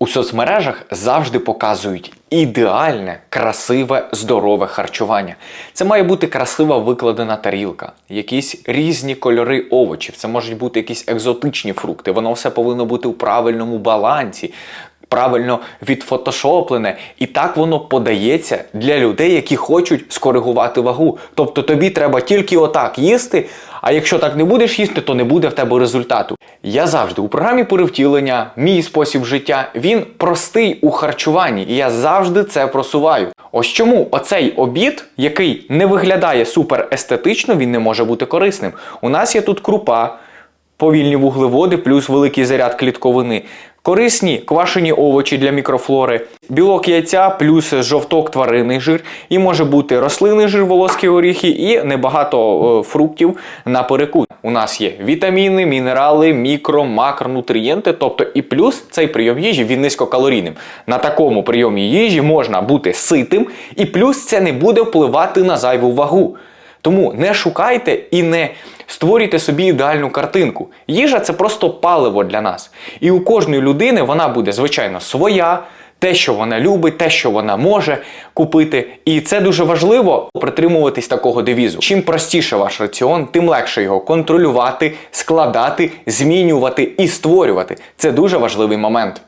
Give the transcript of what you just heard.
У соцмережах завжди показують ідеальне, красиве, здорове харчування. Це має бути красива викладена тарілка, якісь різні кольори овочів, це можуть бути якісь екзотичні фрукти. Воно все повинно бути у правильному балансі. Правильно відфотошоплене, і так воно подається для людей, які хочуть скоригувати вагу. Тобто тобі треба тільки отак їсти, а якщо так не будеш їсти, то не буде в тебе результату. Я завжди у програмі перевтілення, мій спосіб життя, він простий у харчуванні, і я завжди це просуваю. Ось чому оцей обід, який не виглядає супер естетично, він не може бути корисним. У нас є тут крупа, повільні вуглеводи плюс великий заряд клітковини. Корисні квашені овочі для мікрофлори, білок яйця плюс жовток тваринний жир, і може бути рослинний жир, волоські горіхи і небагато е, фруктів на перекус. У нас є вітаміни, мінерали, мікро, макронутрієнти, тобто і плюс цей прийом їжі він низькокалорійним. На такому прийомі їжі можна бути ситим, і плюс це не буде впливати на зайву вагу. Тому не шукайте і не створюйте собі ідеальну картинку. Їжа це просто паливо для нас. І у кожної людини вона буде, звичайно, своя, те, що вона любить, те, що вона може купити. І це дуже важливо притримуватись такого девізу. Чим простіше ваш раціон, тим легше його контролювати, складати, змінювати і створювати. Це дуже важливий момент.